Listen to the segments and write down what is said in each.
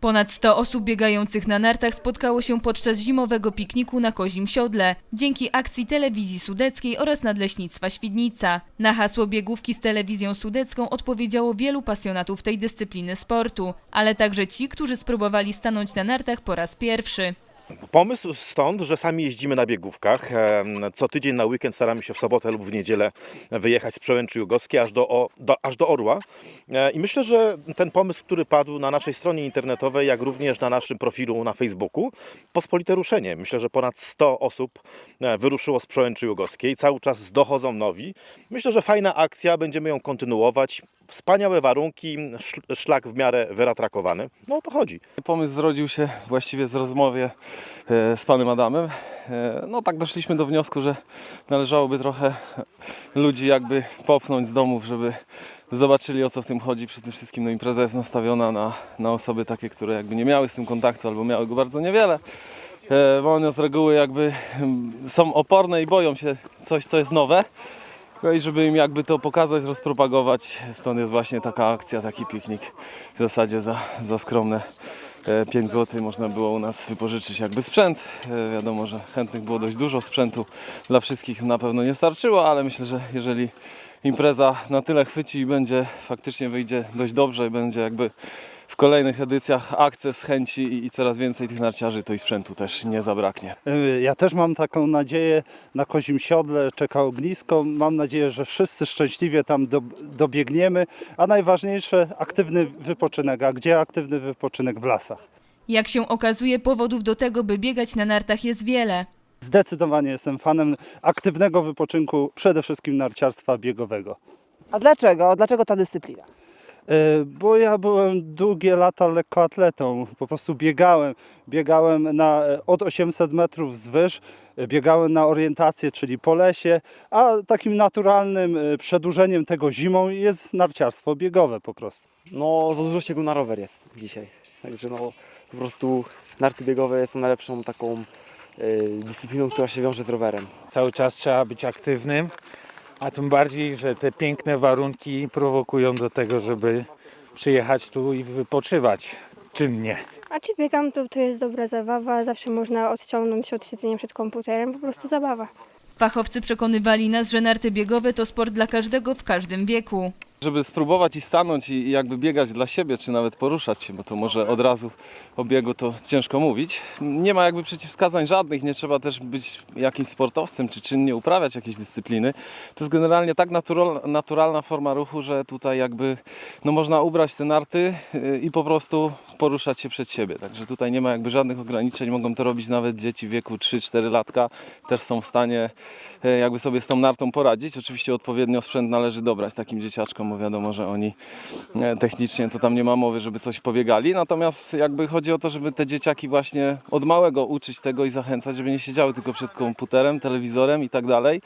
Ponad 100 osób biegających na nartach spotkało się podczas zimowego pikniku na Kozim Siodle dzięki akcji Telewizji Sudeckiej oraz Nadleśnictwa Świdnica. Na hasło biegówki z Telewizją Sudecką odpowiedziało wielu pasjonatów tej dyscypliny sportu, ale także ci, którzy spróbowali stanąć na nartach po raz pierwszy. Pomysł stąd, że sami jeździmy na biegówkach. Co tydzień na weekend staramy się w sobotę lub w niedzielę wyjechać z Przełęczy Jugowskiej aż do, do, aż do Orła. E, I myślę, że ten pomysł, który padł na naszej stronie internetowej, jak również na naszym profilu na Facebooku, pospolite ruszenie. Myślę, że ponad 100 osób e, wyruszyło z Przełęczy Jugowskiej. Cały czas dochodzą nowi. Myślę, że fajna akcja, będziemy ją kontynuować. Wspaniałe warunki, szl- szlak w miarę wyratrakowany. No o to chodzi. Pomysł zrodził się właściwie z rozmowy e, z panem Adamem. E, No tak doszliśmy do wniosku, że należałoby trochę ludzi jakby popchnąć z domów, żeby zobaczyli o co w tym chodzi. Tym wszystkim no, impreza jest nastawiona na, na osoby takie, które jakby nie miały z tym kontaktu albo miały go bardzo niewiele. E, Bo one z reguły jakby mm, są oporne i boją się coś, co jest nowe. No i żeby im jakby to pokazać, rozpropagować, stąd jest właśnie taka akcja, taki piknik w zasadzie za, za skromne e, 5 zł można było u nas wypożyczyć jakby sprzęt. E, Wiadomo, że chętnych było dość dużo sprzętu, dla wszystkich na pewno nie starczyło, ale myślę, że jeżeli impreza na tyle chwyci i będzie faktycznie wyjdzie dość dobrze i będzie jakby w kolejnych edycjach akces, chęci i, coraz więcej tych narciarzy, to i sprzętu też nie zabraknie. Y, Ja też mam taką nadzieję na Kozim Siodle, czeka ognisko. Mam nadzieję, że wszyscy szczęśliwie tam do, dobiegniemy, a najważniejsze aktywny wypoczynek. A gdzie aktywny wypoczynek w lasach? Jak się okazuje, powodów do tego, by biegać na nartach jest wiele. Zdecydowanie jestem fanem aktywnego wypoczynku, przede wszystkim narciarstwa biegowego. A dlaczego? Dlaczego ta dyscyplina? Y, Bo ja byłem długie lata lekkoatletą, po prostu biegałem. Biegałem na, e, od 800 metrów wzwyż, y, biegałem na orientację, czyli po lesie, a takim naturalnym przedłużeniem tego zimą jest narciarstwo biegowe po prostu. No, za dużo śniegu na rower jest dzisiaj. Także no, po prostu narty biegowe są najlepszą taką y, dyscypliną, która się wiąże z rowerem. Cały czas trzeba być aktywnym, a tym bardziej, że te piękne warunki prowokują do tego, żeby przyjechać tu i wypoczywać czynnie. A czy biegam, to, to jest dobra zabawa, zawsze można odciągnąć się od siedzenia przed komputerem, po prostu zabawa. Fachowcy przekonywali nas, że narty biegowe to sport dla każdego w każdym wieku. Żeby spróbować i stanąć i jakby biegać dla siebie, czy nawet poruszać się, bo to może od razu o biegu to ciężko mówić. Nie ma jakby przeciwwskazań żadnych, nie trzeba też być jakimś sportowcem, czy czynnie uprawiać jakieś dyscypliny. To jest generalnie tak natural, naturalna forma ruchu, że tutaj jakby no można ubrać te narty yy, i po prostu poruszać się przed siebie. Także tutaj nie ma jakby żadnych ograniczeń, mogą to robić nawet dzieci w wieku 3-4 latka, też są w stanie e, jakby sobie z tą nartą poradzić. Oczywiście odpowiednio sprzęt należy dobrać takim dzieciaczkom, bo wiadomo, że oni e, technicznie to tam nie ma mowy, żeby coś pobiegali. Natomiast jakby chodzi o to, żeby te dzieciaki właśnie od małego uczyć tego i zachęcać, żeby nie siedziały tylko przed komputerem, telewizorem i tak dalej.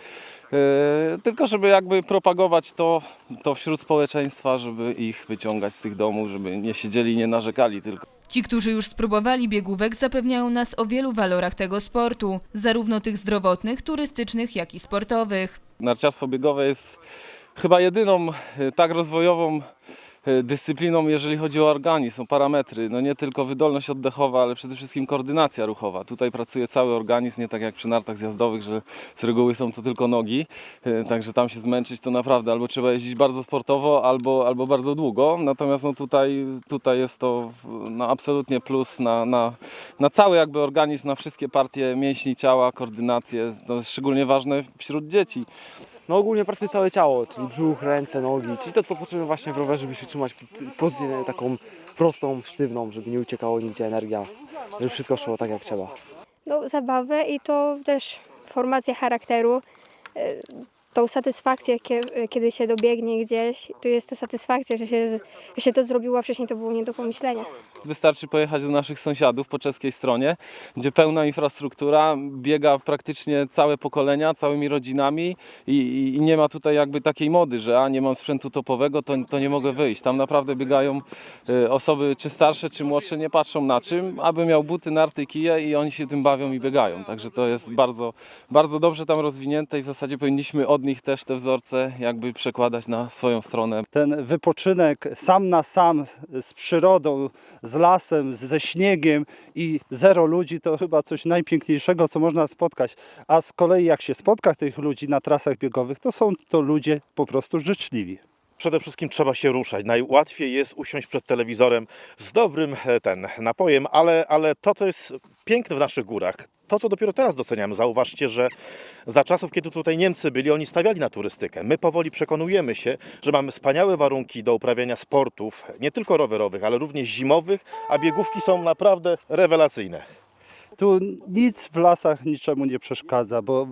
E, Tylko żeby jakby propagować to, to wśród społeczeństwa, żeby ich wyciągać z tych domów, żeby nie siedzieli i nie narzekali tylko. Ci, którzy już spróbowali biegówek, zapewniają nas o wielu walorach tego sportu, zarówno tych zdrowotnych, turystycznych, jak i sportowych. Narciarstwo biegowe jest chyba jedyną e, tak rozwojową e, dyscypliną, jeżeli chodzi o organizm, o parametry. No nie tylko wydolność oddechowa, ale przede wszystkim koordynacja ruchowa. Tutaj pracuje cały organizm, nie tak jak przy nartach zjazdowych, że z reguły są to tylko nogi. E, Także tam się zmęczyć to naprawdę albo trzeba jeździć bardzo sportowo, albo, albo bardzo długo. Natomiast no tutaj, tutaj jest to no absolutnie plus na, na, na cały jakby organizm, na wszystkie partie mięśni ciała, koordynację. To jest szczególnie ważne wśród dzieci. No ogólnie pracuje całe ciało, czyli brzuch, ręce, nogi, czyli to co potrzebujemy właśnie w rowerze, żeby się trzymać pozycję taką prostą, sztywną, żeby nie uciekało nigdzie energia, żeby wszystko szło tak jak trzeba. No, zabawę i to też formacja charakteru, y, tą satysfakcję, kie- kiedy się dobiegnie gdzieś, to jest ta satysfakcja, że się, że się to zrobiło, a wcześniej to było nie do pomyślenia. Wystarczy pojechać do naszych sąsiadów po czeskiej stronie, gdzie pełna infrastruktura, biega praktycznie całe pokolenia, całymi rodzinami i, i, i nie ma tutaj jakby takiej mody, że a nie mam sprzętu topowego, to, to nie mogę wyjść. Tam naprawdę biegają e, osoby czy starsze, czy młodsze, nie patrzą na czym, aby miał buty, narty, kije i oni się tym bawią i biegają. Także to jest bardzo, bardzo dobrze tam rozwinięte i w zasadzie powinniśmy od nich też te wzorce jakby przekładać na swoją stronę. Ten wypoczynek sam na sam z przyrodą, z lasem, ze śniegiem i zero ludzi to chyba coś najpiękniejszego, co można spotkać. A z kolei jak się spotka tych ludzi na trasach biegowych, to są to ludzie po prostu życzliwi. Przede wszystkim trzeba się ruszać. Najłatwiej jest usiąść przed telewizorem z dobrym e, ten napojem, ale, ale to, co jest piękne w naszych górach, to, co dopiero teraz doceniamy, zauważcie, że za czasów, kiedy tutaj Niemcy byli, oni stawiali na turystykę. My powoli przekonujemy się, że mamy wspaniałe warunki do uprawiania sportów, nie tylko rowerowych, ale również zimowych, a biegówki są naprawdę rewelacyjne. Tu nic w lasach niczemu nie przeszkadza, bo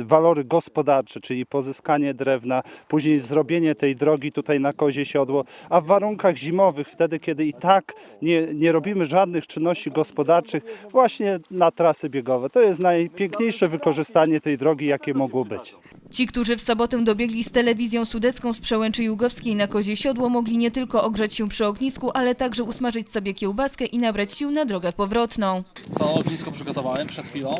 y, walory gospodarcze, czyli pozyskanie drewna, później zrobienie tej drogi tutaj na kozie siodło, a w warunkach zimowych, wtedy kiedy i tak nie, nie robimy żadnych czynności gospodarczych, właśnie na trasy biegowe. To jest najpiękniejsze wykorzystanie tej drogi, jakie mogło być. Ci, którzy w sobotę dobiegli z telewizją sudecką z przełęczy Jugowskiej na Kozie Siodło, mogli nie tylko ogrzać się przy ognisku, ale także usmażyć sobie kiełbaskę i nabrać sił na drogę powrotną. To ognisko przygotowałem przed chwilą.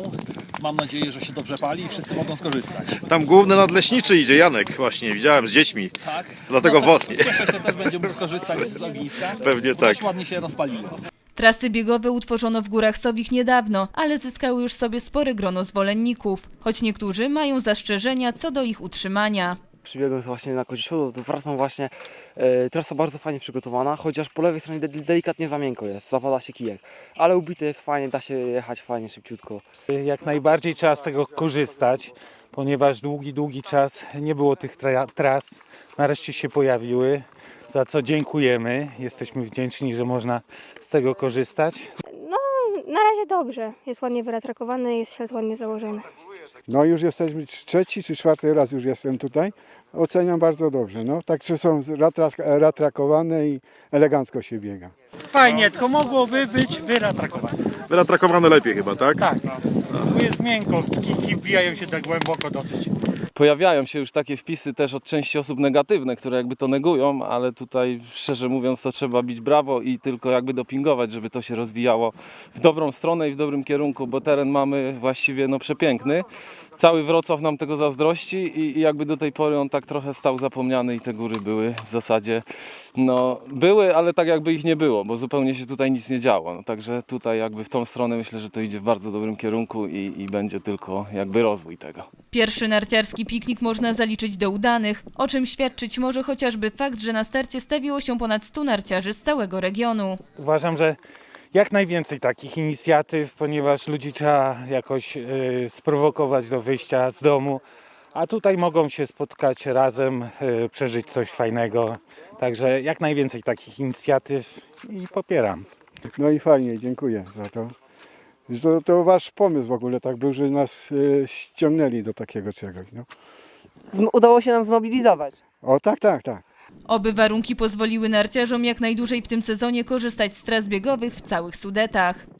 Mam nadzieję, że się dobrze pali i wszyscy mogą skorzystać. Tam główny nadleśniczy idzie Janek właśnie, widziałem z dziećmi. Tak? Dlatego no, wodnie. Cieszę się, też będzie mógł skorzystać z ogniska. Pewnie tak. Też ładnie się rozpaliło. Trasy biegowe utworzono w Górach Sowich niedawno, ale zyskały już sobie spore grono zwolenników, choć niektórzy mają zastrzeżenia co do ich utrzymania. Przybiegłem właśnie na Kodzisiodło, to wracam właśnie, e, trasa bardzo fajnie przygotowana, chociaż po lewej stronie de- delikatnie za miękko jest, zapada się kijek. Ale ubite jest fajnie, da się jechać fajnie, szybciutko. Jak najbardziej trzeba z tego korzystać, ponieważ długi, długi czas nie było tych tra- tras. Nareszcie się pojawiły, za co dziękujemy. Jesteśmy wdzięczni, że można z tego korzystać. No, na razie dobrze. Jest ładnie wyratrakowany, jest ślad ładnie założony. No już jesteśmy trzeci czy czwarty raz już jestem tutaj. Oceniam bardzo dobrze. No, także są ratrak- ratrakowane i elegancko się biega. Fajnie, tylko mogłoby być wyratrakowane. Wyratrakowane lepiej chyba, tak? Tak. Tu jest miękko, kijki wbijają się tak głęboko dosyć. Pojawiają się już takie wpisy też od części osób negatywne, które jakby to negują, ale tutaj szczerze mówiąc to trzeba bić brawo i tylko jakby dopingować, żeby to się rozwijało w dobrą stronę i w dobrym kierunku, bo teren mamy właściwie no przepiękny. Cały Wrocław nam tego zazdrości i, i jakby do tej pory on tak trochę stał zapomniany i te góry były w zasadzie, no były, ale tak jakby ich nie było, bo zupełnie się tutaj nic nie działo. No, także tutaj jakby w tą stronę myślę, że to idzie w bardzo dobrym kierunku i, i będzie tylko jakby rozwój tego. Pierwszy narciarski piknik można zaliczyć do udanych, o czym świadczyć może chociażby fakt, że na starcie stawiło się ponad 100 narciarzy z całego regionu. Uważam, że jak najwięcej takich inicjatyw, ponieważ ludzi trzeba jakoś y, sprowokować do wyjścia z domu, a tutaj mogą się spotkać razem, y, przeżyć coś fajnego. Także jak najwięcej takich inicjatyw i popieram. No i fajnie, dziękuję za to. To, to wasz pomysł w ogóle tak był, że nas e, ściągnęli do takiego czegoś. No. Udało się nam zmobilizować. O tak, tak, tak. Oby warunki pozwoliły narciarzom jak najdłużej w tym sezonie korzystać z tras biegowych w całych Sudetach.